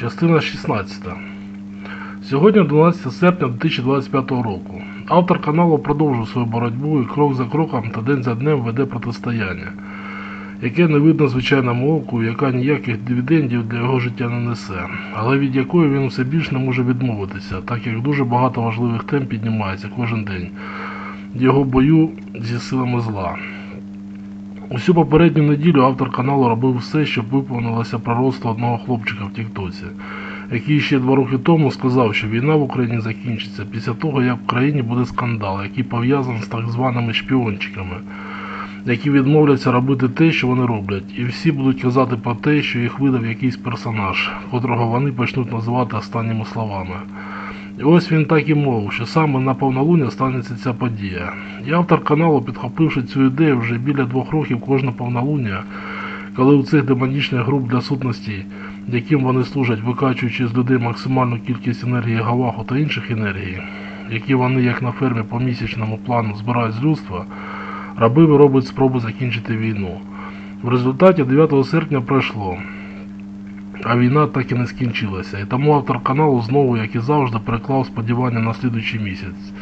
Частина 16. Сьогодні 12 серпня 2025 року. Автор каналу продовжує свою боротьбу і крок за кроком та день за днем веде протистояння, яке не видно звичайному оку, яка ніяких дивідендів для його життя не несе, але від якої він все більш не може відмовитися, так як дуже багато важливих тем піднімається кожен день в його бою зі силами зла. Усю попередню неділю автор каналу робив все, щоб виповнилося пророцтво одного хлопчика в Тіктоці, який ще два роки тому сказав, що війна в Україні закінчиться після того, як в країні буде скандал, який пов'язаний з так званими шпіончиками, які відмовляться робити те, що вони роблять, і всі будуть казати про те, що їх видав якийсь персонаж, котрого вони почнуть називати останніми словами. І ось він так і мовив, що саме на повнолуння станеться ця подія. І автор каналу, підхопивши цю ідею вже біля двох років кожне повнолуння, коли у цих демонічних груп для сутності, яким вони служать, викачуючи з людей максимальну кількість енергії гаваху та інших енергій, які вони, як на фермі по місячному плану, збирають з людства, робив і робить спроби закінчити війну. В результаті 9 серпня пройшло. А війна так і не скінчилася, і тому автор каналу знову, як і завжди, переклав сподівання на слідуючий місяць.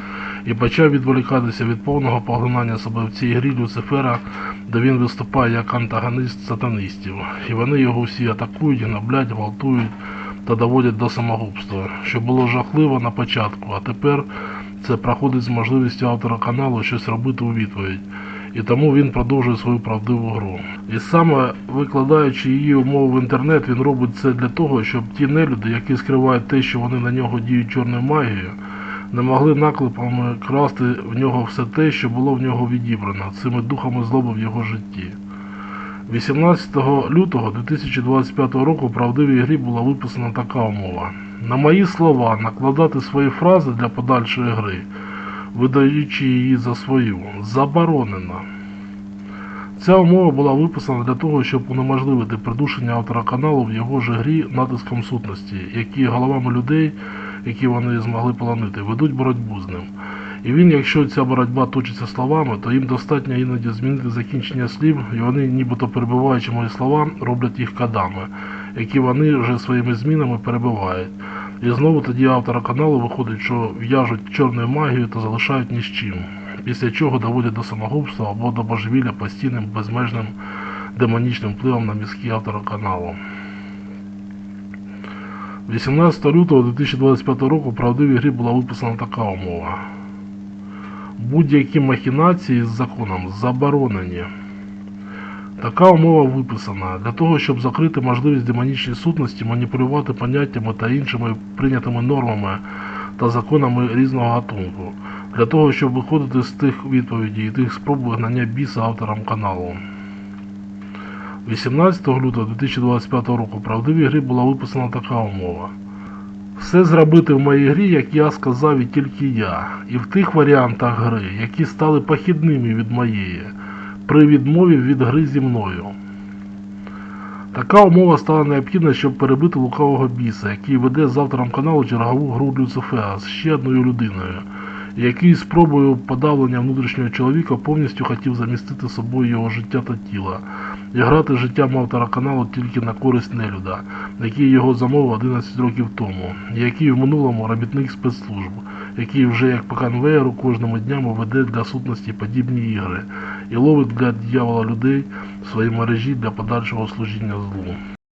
І почав відволікатися від повного поглинання себе в цій грі Люцифера, де він виступає як антагонист сатанистів, і вони його всі атакують, гноблять, гвалтують та доводять до самогубства, що було жахливо на початку, а тепер це проходить з можливістю автора каналу щось робити у відповідь. І тому він продовжує свою правдиву гру. І саме викладаючи її умови в інтернет, він робить це для того, щоб ті нелюди, які скривають те, що вони на нього діють чорною магією, не могли наклепами красти в нього все те, що було в нього відібрано цими духами злоби в його житті. 18 лютого 2025 року в правдивій грі була виписана така умова. На мої слова накладати свої фрази для подальшої гри, видаючи її за свою, заборонено. Ця умова була виписана для того, щоб унеможливити придушення автора каналу в його ж грі натиском сутності, які головами людей, які вони змогли полонити, ведуть боротьбу з ним. І він, якщо ця боротьба точиться словами, то їм достатньо іноді змінити закінчення слів, і вони, нібито перебиваючи мої слова, роблять їх кадами, які вони вже своїми змінами перебивають. І знову тоді автора каналу виходить, що в'яжуть чорною магією та залишають ні з чим, після чого доводять до самогубства або до божевілля постійним безмежним демонічним впливом на мізки автора каналу. 18 лютого 2025 року в правдивій грі була виписана така умова. Будь-які махінації з законом заборонені. Така умова виписана для того, щоб закрити можливість демонічній сутності маніпулювати поняттями та іншими прийнятими нормами та законами різного гатунку, для того, щоб виходити з тих відповідей і тих спроб вигнання біса авторам каналу. 18 лютого 2025 року правдивій грі була виписана така умова. Все зробити в моїй грі, як я сказав, і тільки я, і в тих варіантах гри, які стали похідними від моєї, при відмові від гри зі мною. Така умова стала необхідна, щоб перебити лукавого біса, який веде з автором каналу чергову гру Люцифера з ще одною людиною, який спробою подавлення внутрішнього чоловіка повністю хотів замістити собою його життя та тіло, і грати життям автора каналу тільки на користь нелюда, який його замовив 11 років тому, який в минулому робітник спецслужб, який вже як по конвеєру кожними днями веде для сутності подібні ігри і ловить для дьявола людей в своїй мережі для подальшого служіння злу.